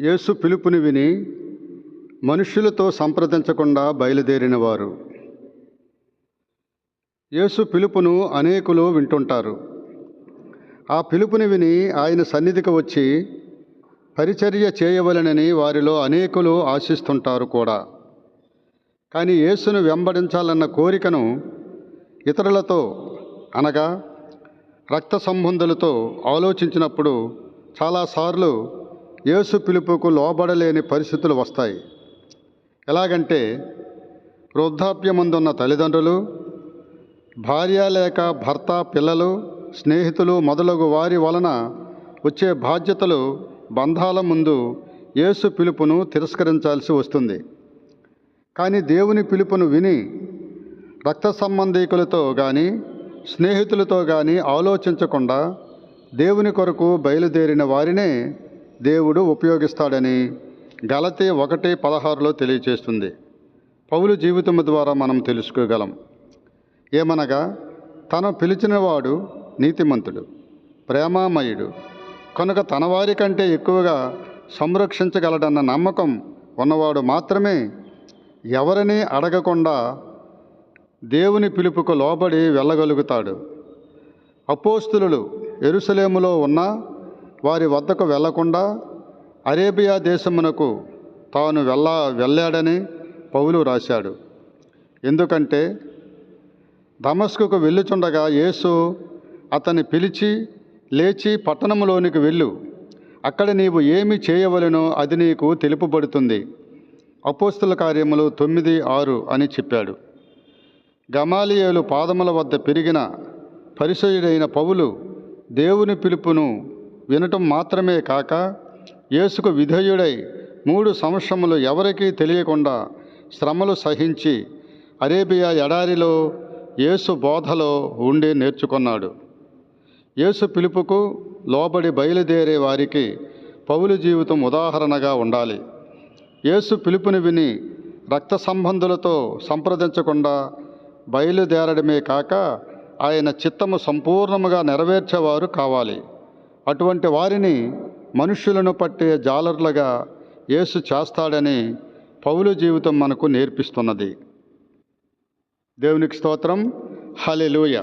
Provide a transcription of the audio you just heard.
యేసు పిలుపుని విని మనుష్యులతో సంప్రదించకుండా బయలుదేరినవారు. యేసు పిలుపును అనేకులు వింటుంటారు. ఆ పిలుపుని విని ఆయన సన్నిధికి వచ్చి పరిచర్య చేయవలెనని వారిలో అనేకులు ఆశిస్తుంటారు కూడా. కానీ యేసును వెంబడించాలన్న కోరికను ఇతరులతో అనగా రక్త సంబంధులతో ఆలోచించినప్పుడు చాలాసార్లు యేసు పిలుపుకు లోబడలేని పరిస్థితులు వస్తాయి. ఎలాగంటే వృద్ధాప్యమందున్న తల్లిదండ్రులు భార్య లేక భర్త పిల్లలు స్నేహితులు మొదలగు వారి వలన వచ్చే బాధ్యతలు బంధాల ముందు యేసు పిలుపును తిరస్కరించాల్సి వస్తుంది. కానీ దేవుని పిలుపును విని రక్త సంబంధీకులతో కానీ స్నేహితులతో కానీ ఆలోచించకుండా దేవుని కొరకు బయలుదేరిన వారినే దేవుడు ఉపయోగిస్తాడని గలతి ఒకటి పదహారులో తెలియచేస్తుంది. పౌలు జీవితం ద్వారా మనం తెలుసుకోగలం. ఏమనగా తను పిలిచినవాడు నీతిమంతుడు ప్రేమామయుడు కనుక తన వారి కంటే ఎక్కువగా సంరక్షించగలడన్న నమ్మకం ఉన్నవాడు మాత్రమే ఎవరిని అడగకుండా దేవుని పిలుపుకు లోబడి వెళ్ళగలుగుతాడు. అపోస్తులు ఎరుసలేములో ఉన్న వారి వద్దకు వెళ్ళకుండా అరేబియా దేశమునకు తాను వెళ్ళ వెళ్ళాడని పౌలు రాశాడు. ఎందుకంటే దమస్కుకు వెళ్ళుచుండగా యేసు అతన్ని పిలిచి లేచి పట్టణంలోనికి వెళ్ళు. అక్కడ నీవు ఏమి చేయవలెనో అది నీకు తెలుపబడుతుంది. అపోస్తుల కార్యములు తొమ్మిది ఆరు అని చెప్పాడు. గమాలియేలు పాదముల వద్ద పెరిగిన పరిశయుడైన పౌలు దేవుని పిలుపును వినటం మాత్రమే కాక యేసుకు విధేయుడై మూడు సంవత్సరములు ఎవరికీ తెలియకుండా శ్రమలు సహించి అరేబియా ఎడారిలో యేసు బోధలో ఉండి నేర్చుకున్నాడు. యేసు పిలుపుకు లోబడి బయలుదేరే వారికి పౌలు జీవితం ఉదాహరణగా ఉండాలి. యేసు పిలుపుని విని రక్త సంబంధులతో సంప్రదించకుండా బయలుదేరడమే కాక ఆయన చిత్తము సంపూర్ణముగా నెరవేర్చేవారు కావాలి. అటువంటి వారిని మనుష్యులను పట్టే జాలర్లుగా యేసు చేస్తాడని పౌలు జీవితం మనకు నేర్పిస్తున్నది. దేవునికి స్తోత్రం. హలెలూయ